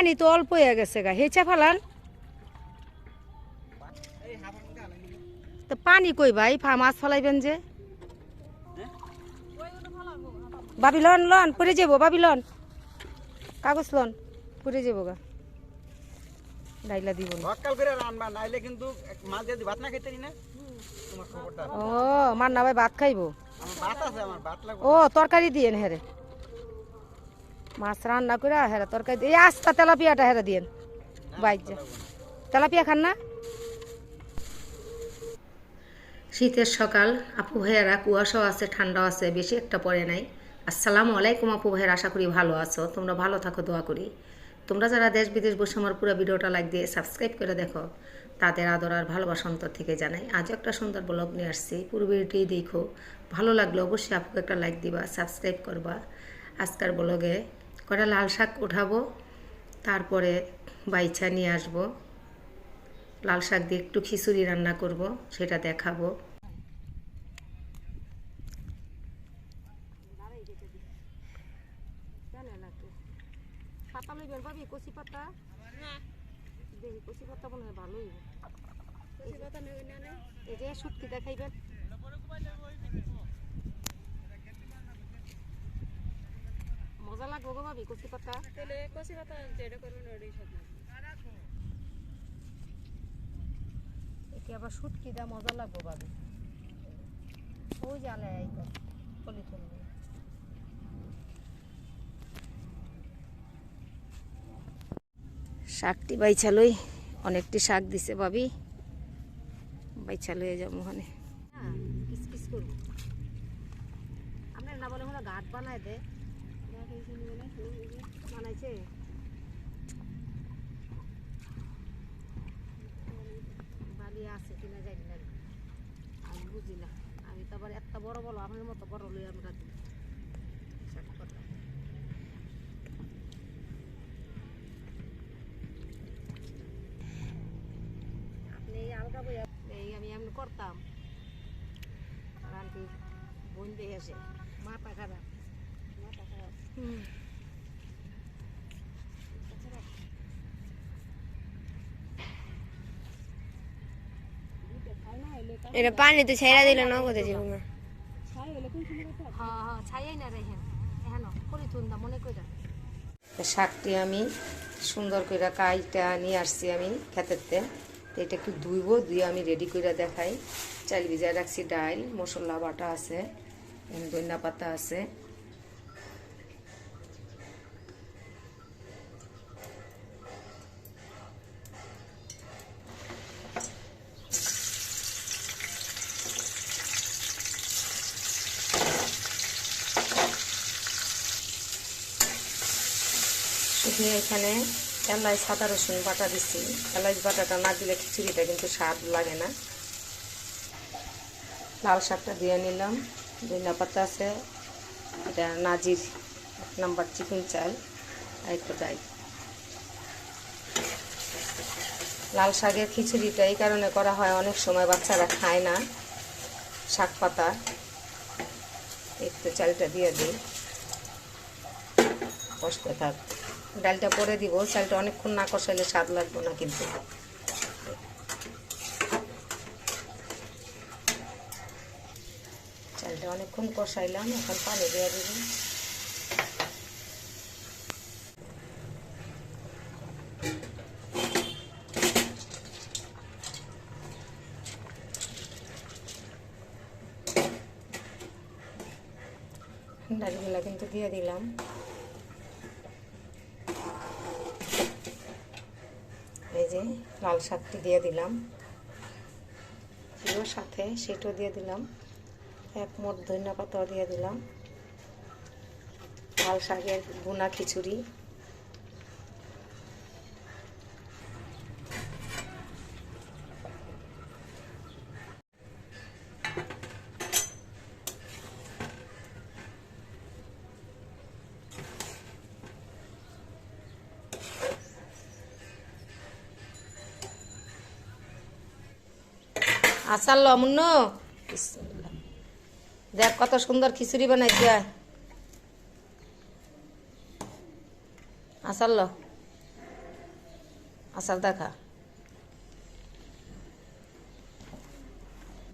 পানি তো অল্প হয়ে গেছে গা। হেঁচা ফালান তো পানি কই ভাই? ফা মাছ ফলাইবেন যে। বাবি লন লন পরে যাব বাবি লন কাগজ লন পরে যাব গা। ডাইলা দিব নাইলে কিন্তু মাছ দিয়ে ভাত না খেতে না ও মার না ভাই ভাত খাইবো। ও তরকারি দিয়েন হেরে মাছ রান্না করে হেরা তরকারি দিয়ে আস্তা তেলাপিয়াটা হেরে দিয়েন। বাইজা তেলাপিয়া খান না? শীতের সকাল, আপু ভাইয়ারা কুয়াশাও আছে, ঠান্ডাও আছে, বেশি একটা পড়ে নাই। আসসালামু আলাইকুম আপু ভাইয়ের, আশা করি ভালো আছো। তোমরা ভালো থাকো, দোয়া করি। তোমরা যারা দেশ বিদেশ বসে আমার পুরো ভিডিওটা লাইক দিয়ে সাবস্ক্রাইব করে দেখো, তাদের আদর আর ভালোবাসা অন্তর থেকে জানাই। আজও একটা সুন্দর ব্লগ নিয়ে আসছি। পুরো ভিডিওটি দেখো। ভালো লাগলে অবশ্যই আপুকে একটা লাইক দিবা সাবস্ক্রাইব করবা। আজকের ব্লগে কটা লাল শাক উঠাবো তারপরে বাইচা নিয়ে আসব। লাল শাক দিয়ে একটু খিচুড়ি রান্না করব সেটা দেখাবো। পাতা লইবেন পাবি? কচি পাতা? দেখি কচি পাতা মনে হয় ভালোই। এই যে শুটকি দেখাইবেন মজা লাগবো গো ভাবি কচি পাতা একে আবার শুটকি দা মজা লাগবো ভাবি ওই এই পলিথিন দিয়ে। শাকটি বাইছালই অনেকটি শাক দিছে ভাবি। বাইছা লয়ে যাব ওখানে। কিস কিস করব? আপনার না বলে হলো ঘাট বানায় দে। বানাইছে বালি আছে কিনা জানি না। আমি বুঝি না। আমি তো আবার এত বড় বড় আপনার মতো বড় লই আমরা দিই আপনি এই আলগা বই এই আমি এমনি করতাম। আর আন্টি বোন আসে। মাথা খারাপ। এটা পানিতে ছেড়ে দিলে না কোথায় যাব না হ্যাঁ হ্যাঁ ছাইয়াই না শাকটি আমি সুন্দর করে কাইটা নিয়ে আসছি আমি খেতেতে তো এটা একটু ধুইব ধুয়ে আমি রেডি করে দেখাই। চাল ভিজায় রাখছি ডাল মশলা বাটা আছে ধনিয়া পাতা আছে। শুধু এখানে এলাই সাদা রসুন বাটা দিচ্ছি এলাচ বাটাটা না দিলে খিচুড়িটা কিন্তু স্বাদ লাগে না। লাল শাকটা দিয়ে নিলাম। ধনিয়া পাতা আছে। এটা নাজির এক নাম্বার চিকেন চাল। আর একটু ডাই লাল শাকের খিচুড়িটা এই কারণে করা হয়, অনেক সময় বাচ্চারা খায় না। শাক পাতা। একটু চালটা দিয়ে দিই। কষতে থাক। ডালটা পরে দিব, চালটা অনেকক্ষণ না কষাইলে স্বাদ লাগবে না কিন্তু। চালটা অনেকক্ষণ কষাইলাম, এখন পানি দিয়ে দিব। ডালগুলা কিন্তু দিয়ে দিলাম। যে লাল শাকটি দিয়ে দিলাম। এগুলোর সাথে সেটাও দিয়ে দিলাম। এক মোট ধনিয়া পাতাও দিয়ে দিলাম। লাল শাকের গুনা খিচুড়ি। আসার লমুন্ন দেখ কত সুন্দর খিচুড়ি দিয়া আসাল ল আচার দেখা।